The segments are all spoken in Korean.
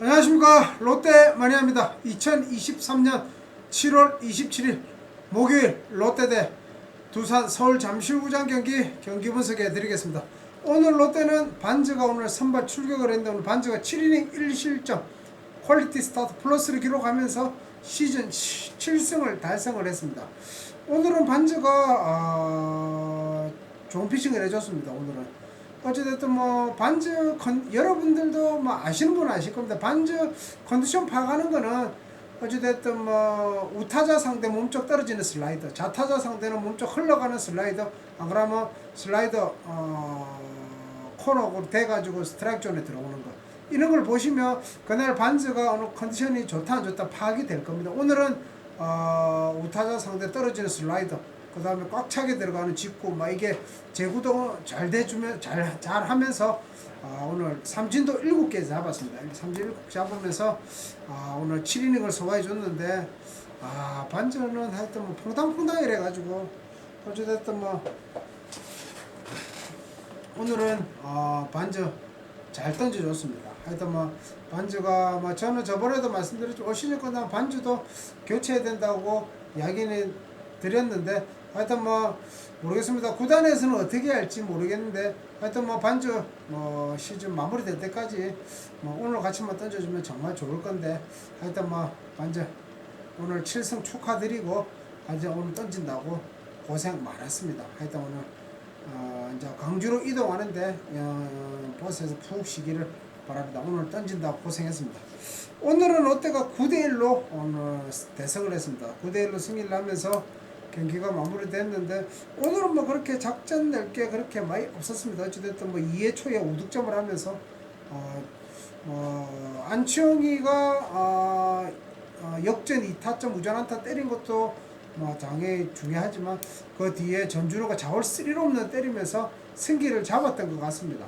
안녕하십니까. 롯데 마니아입니다. 2023년 7월 27일 목요일 롯데 대 두산 서울 잠실구장 경기 경기 분석해 드리겠습니다. 오늘 롯데는 반즈가 오늘 선발 출격을 했는데 오늘 반즈가 7이닝 1실점 퀄리티 스타트 플러스를 기록하면서 시즌 7승을 달성을 했습니다. 오늘은 반즈가 아, 좋은 피칭을 해줬습니다 오늘은 어찌됐든 뭐 반즈 컨, 여러분들도 뭐 아시는 분은 아실 겁니다. 반즈 컨디션 파악하는 거는 어찌됐든 뭐 우타자 상대 몸쪽 떨어지는 슬라이더, 좌타자 상대는 몸쪽 흘러가는 슬라이더, 안 그러면 슬라이더 어, 코너로 돼가지고 스트라이크 존에 들어오는 거. 이런 걸 보시면 그날 반즈가 어느 컨디션이 좋다 안 좋다 파악이 될 겁니다. 오늘은 어, 우타자 상대 떨어지는 슬라이더, 그 다음에 꽉 차게 들어가는 직구, 막 이게 제구도 잘 돼주면 잘, 잘 하면서 아, 오늘 삼진도 7개 잡았습니다. 삼진 7개 잡으면서 아, 오늘 7이닝을 소화해 줬는데 아, 반전은 하여튼 뭐 퐁당퐁당 이래가지고 어찌됐든 뭐 오늘은 어, 반저 잘 던져줬습니다. 하여튼 뭐 반주가 뭐 저는 저번에도 말씀드렸죠. 올 시즌 끝나면 반주도 교체해야 된다고 이야기는 드렸는데 하여튼 뭐 모르겠습니다. 구단에서는 어떻게 할지 모르겠는데 하여튼 뭐 반주 뭐 시즌 마무리될 때까지 뭐 오늘 같이만 던져주면 정말 좋을 건데 하여튼 뭐 반주 오늘 7승 축하드리고 이제 오늘 던진다고 고생 많았습니다. 하여튼 오늘 어, 이제 강주로 이동하는데 어, 버스에서 푹 쉬기를 바랍니다. 오늘 던진다고 고생했습니다. 오늘은 롯데가 9대1로 오늘 대승을 했습니다. 9대1로 승리를 하면서 경기가 마무리됐는데 오늘은 뭐 그렇게 작전 낼 게 그렇게 많이 없었습니다. 어찌됐든 뭐 2회 초에 5득점을 하면서 어, 어, 안치홍이가 어, 어, 역전 2타점 우전한타 때린 것도 뭐 당연히 중요하지만 그 뒤에 전준호가 자월 3로 없는 때리면서 승기를 잡았던 것 같습니다.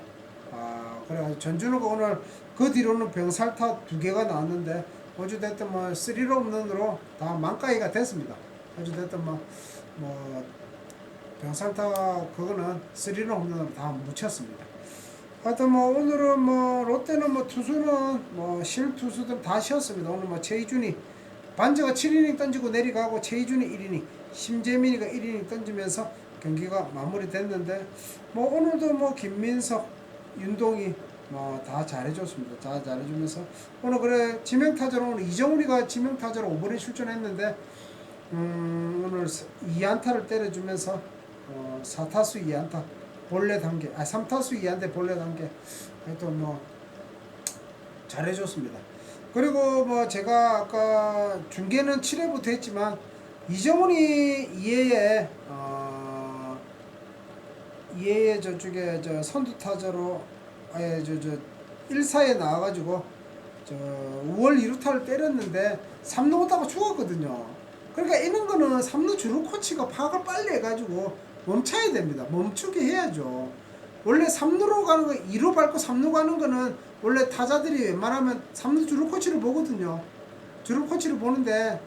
아 그래가지고 전준호가 오늘 그 뒤로는 병살타 두 개가 나왔는데 어찌됐든 뭐 3로 없는으로 다 만가이가 됐습니다. 어찌됐든 뭐, 뭐 병살타 그거는 3로 없는으로 다 묻혔습니다. 하여튼 뭐 오늘은 뭐 롯데는 뭐 투수는 뭐 실 투수들 다 쉬었습니다. 오늘 뭐 최희준이 반저가 7이닝 던지고 내려가고 최희준이 1이닝, 심재민이가 1이닝 던지면서 경기가 마무리됐는데 뭐 오늘도 뭐 김민석, 윤동이 뭐 다 잘해줬습니다. 다 잘해주면서 오늘 그래 지명타자로 오늘 이정훈이가 지명타자로 5번에 출전했는데 음 오늘 2안타를 때려주면서 어 4타수 2안타 본래 단계 아 3타수 2안타 본래 단계 하여튼 뭐 잘해줬습니다. 그리고 뭐 제가 아까 중계는 7회부터 했지만 이정훈이 2회에 어 2회에 저쪽에 저 선두 타자로 아예 저저 1사에 나와가지고 저 5월 2루타를 때렸는데 3루 오다가 죽었거든요. 그러니까 이런 거는 3루 주루 코치가 파악을 빨리 해가지고 멈춰야 됩니다. 멈추게 해야죠. 원래 3루로 가는 거 2루 밟고 3루 가는 거는 원래 타자들이 웬만하면 3루 주루 코치를 보거든요. 주루 코치를 보는데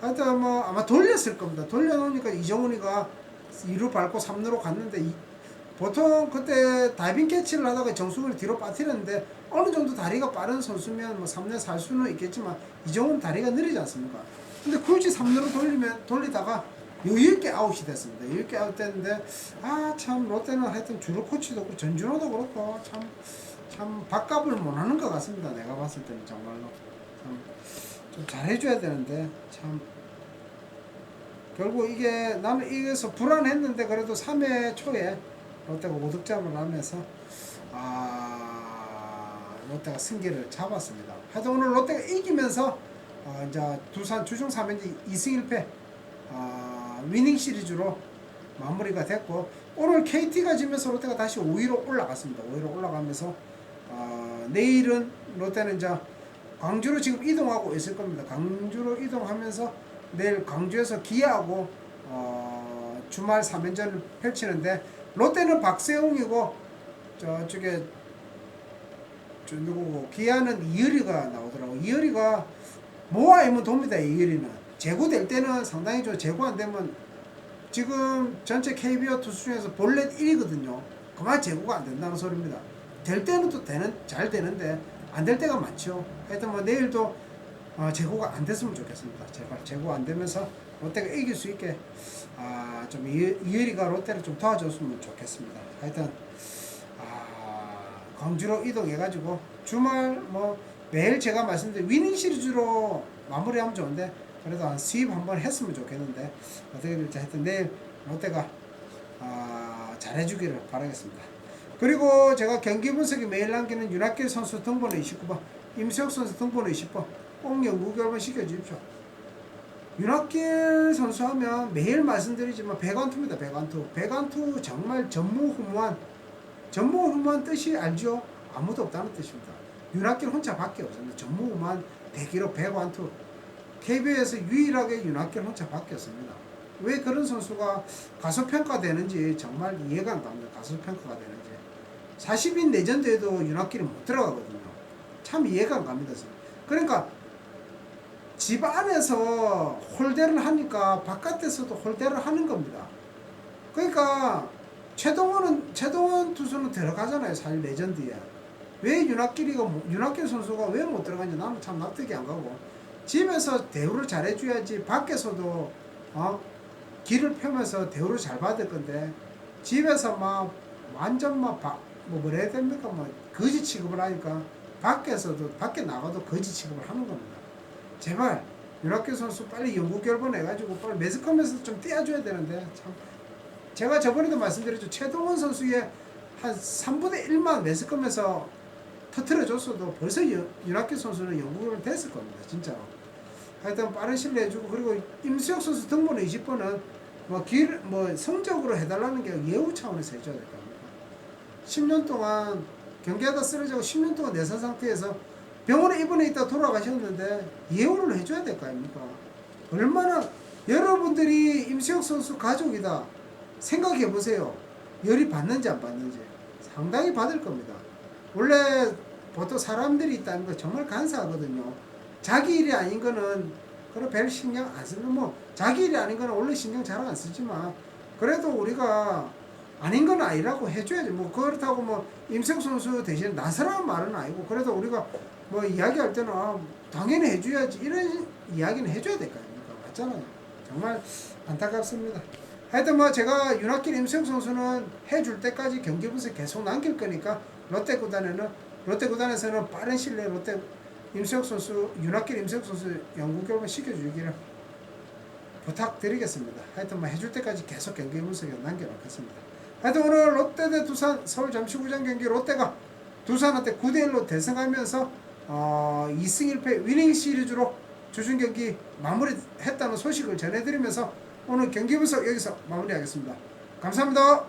하여튼 뭐 아마 돌렸을 겁니다. 돌려놓으니까 이정훈이가 2루 밟고 3루로 갔는데 이, 보통 그때 다이빙 캐치를 하다가 정수를 뒤로 빠뜨렸는데 어느 정도 다리가 빠른 선수면 뭐 3루 살 수는 있겠지만 이정훈 다리가 느리지 않습니까? 근데 굳이 3루로 돌리면 돌리다가 여유있게 아웃이 됐습니다. 여유있게 아웃 됐는데 아 참 롯데는 하여튼 주루 코치도 그렇고 전준호도 그렇고 참 참 밥값을 못 하는 것 같습니다. 내가 봤을 때는 정말로 참 좀 잘해줘야 되는데 참 결국 이게 나는 이게서 불안했는데 그래도 3회 초에 롯데가 5득점을 하면서 아 롯데가 승기를 잡았습니다. 하여튼 오늘 롯데가 이기면서 어, 이제 두산 주중 3연지 2승 1패 아, 위닝 시리즈로 마무리가 됐고 오늘 KT가 지면서 롯데가 다시 5위로 올라갔습니다. 5위로 올라가면서 어, 내일은 롯데는 이제 광주로 지금 이동하고 있을 겁니다. 광주로 이동하면서 내일 광주에서 기아하고 어, 주말 3연전을 펼치는데 롯데는 박세웅이고 저쪽에 저 누구고 기아는 이효리가 나오더라고. 이효리가 모아이면 돕니다. 이효리는 재고될 때는 상당히 좀 재고 안 되면 지금 전체 KBO 투수 중에서 본래 1위거든요. 그만 재고가 안 된다는 소리입니다. 될 때는 또 되는 잘 되는데 안 될 때가 많죠. 하여튼 뭐 내일도 어, 재고가 안 됐으면 좋겠습니다. 제발 재고 안 되면서 롯데가 이길 수 있게 아, 좀 이- 이혜리가 롯데를 좀 도와줬으면 좋겠습니다. 하여튼 아, 광주로 이동해가지고 주말 뭐 매일 제가 말씀드린 위닝 시리즈로 마무리하면 좋은데 그래도 한 수입 한번 했으면 좋겠는데 어떻게 될지 하여튼 내일 롯데가 아, 잘해주기를 바라겠습니다. 그리고 제가 경기 분석에 매일 남기는 윤학길 선수 등번호 29번, 임수혁 선수 등번호 20번 꼭 연구 결과 시켜주십시오. 윤학길 선수 하면 매일 말씀드리지만 백완투입니다. 백완투. 백완투 정말 전무후무한 전무후무한 뜻이 알죠? 아무도 없다는 뜻입니다. 윤학길 혼자밖에 없습니다. 전무후무한 대기록 백완투. KBO에서 유일하게 윤학길 혼자밖에 없습니다. 왜 그런 선수가 가소평가되는지 정말 이해가 안 갑니다. 가소평가가 되는지. 40인 내전대에도 윤학길이 못 들어가거든요. 참 이해가 안 갑니다. 그러니까 집 안에서 홀대를 하니까 바깥에서도 홀대를 하는 겁니다. 그러니까 최동원은 최동원 투수는 들어가잖아요. 사실 레전드에. 왜 윤학길이가 못- 윤학길 선수가 왜 못 들어가는지 나는 참 납득이 안 가고. 집에서 대우를 잘 해줘야지 밖에서도 어 길을 펴면서 대우를 잘 받을 건데 집에서 막 완전 막뭐 뭐라 해야 됩니까? 뭐 거지 취급을 하니까 밖에서도 밖에 나가도 거지 취급을 하는 겁니다. 제발 윤학규 선수 빨리 연구 결번 해가지고 빨리 매스컴에서 좀 떼어줘야 되는데 참. 제가 저번에도 말씀드렸죠. 최동원 선수의 한 3분의 1만 매스컴에서 터트려줬어도 벌써 여- 윤학규 선수는 결번 됐을 겁니다 진짜로 하여튼 빠른 시일 내주고 그리고 임수혁 선수 등번호 20번은 뭐 길 뭐 성적으로 해달라는 게 예우 차원에서 해줘야 될 겁니다 10년 동안 경기하다 쓰러지고 10년 동안 내선 상태에서 병원에 입원해 있다 돌아가셨는데 예우를 해줘야 될 거 아닙니까? 얼마나 여러분들이 임수혁 선수 가족이다 생각해 보세요. 열이 받는지 안 받는지 상당히 받을 겁니다. 원래 보통 사람들이 있다는 거 정말 간사하거든요. 자기 일이 아닌 거는 그런 별 신경 안 쓰는 뭐 자기 일이 아닌 거는 원래 신경 잘 안 쓰지만 그래도 우리가 아닌 건 아니라고 해줘야지. 뭐 그렇다고 뭐 임석 선수 대신 나서라는 말은 아니고 그래도 우리가 뭐 이야기할 때는 아, 당연히 해줘야지 이런 이야기는 해줘야 될 거 아닙니까? 맞잖아요. 정말 안타깝습니다. 하여튼 뭐 제가 윤학길 임석 선수는 해줄 때까지 경기 분석 계속 남길 거니까 롯데 구단에는 롯데 구단에서는 빠른 시일 내에 롯데 임석 선수 윤학길 임석 선수 연구 결과 시켜주기를 부탁드리겠습니다. 하여튼 뭐 해줄 때까지 계속 경기 분석에 남겨놓겠습니다. 하여튼 오늘 롯데 대 두산 서울 잠시구장 경기 롯데가 두산한테 9대 1로 대승하면서 어, 2승 1패 위닝 시리즈로 주중 경기 마무리했다는 소식을 전해드리면서 오늘 경기 분석 여기서 마무리하겠습니다. 감사합니다.